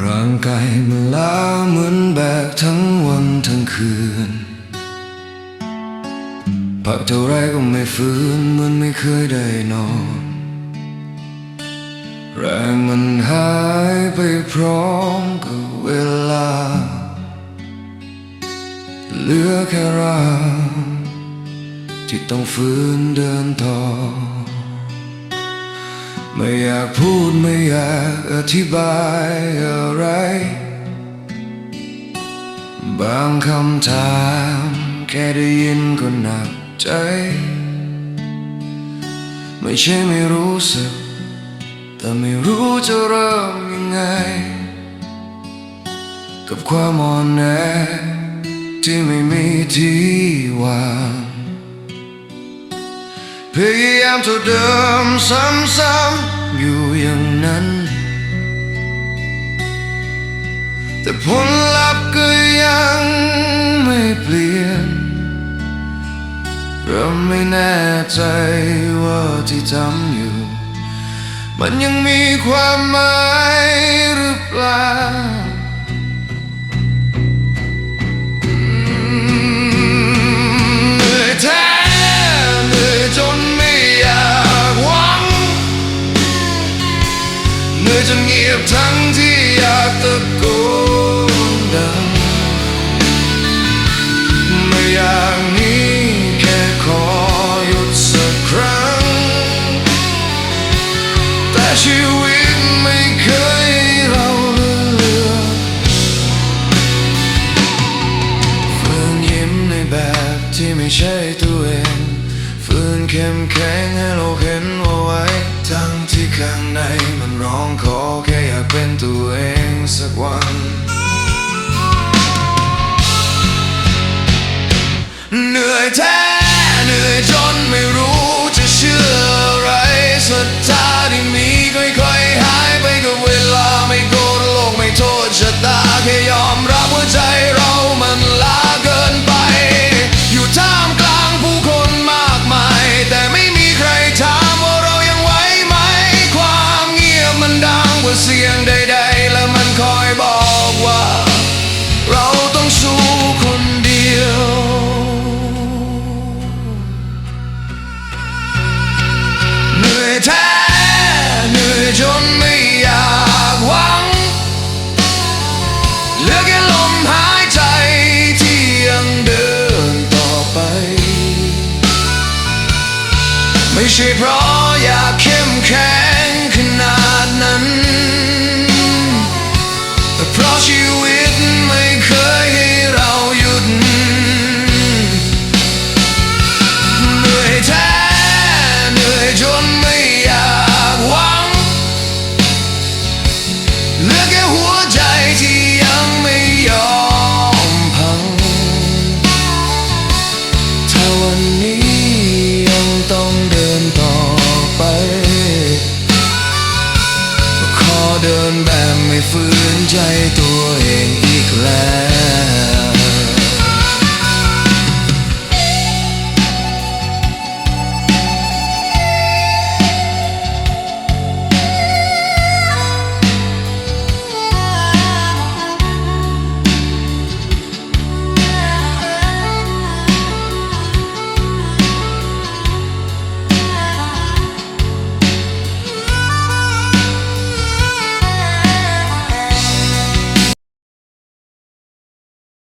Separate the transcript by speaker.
Speaker 1: ร่างกายมันล้าเหมือนแบกทั้งวันทั้งคืนพักเท่าไรก็ไม่ฟื้นเหมือนไม่เคยได้นอน แรงมันหายไปพร้อมกับเวลา เหลือแค่ร่างที่ต้องฟื้นเดินต่อ ไม่อยากพูดไม่อยากอธิบายอะไร บางคำถามแค่ได้ยินก็หนักใจ ไม่ใช่ไม่รู้สึก แต่ไม่รู้จะเริ่มยังไง กับความอ่อนแอที่ไม่มีที่วาง พยายามเท่าเดิมซ้ำๆอยู่อย่างนั้น แต่ผลลัพธ์ก็ยังไม่เปลี่ยน เริ่มไม่แน่ใจว่าที่ทำอยู่ มันยังมีความหมายหรือเปล่า จนเงียบทั้งที่อยากตะโกนดังไม่อยากนี้แค่ขอหยุดสักครั้ง แต่ชีวิตไม่เคยเราเลือกฝืนยิ้มในแบบที่ไม่ใช่ตัวเองฝืนเข้มแข็งให้โลกเห็นว่าไว้ ทั้งที่ข้างในมันร้องขอแค่อยากเป็นตัวเองสักวันเหนื่อยแท้ ต่อไปไ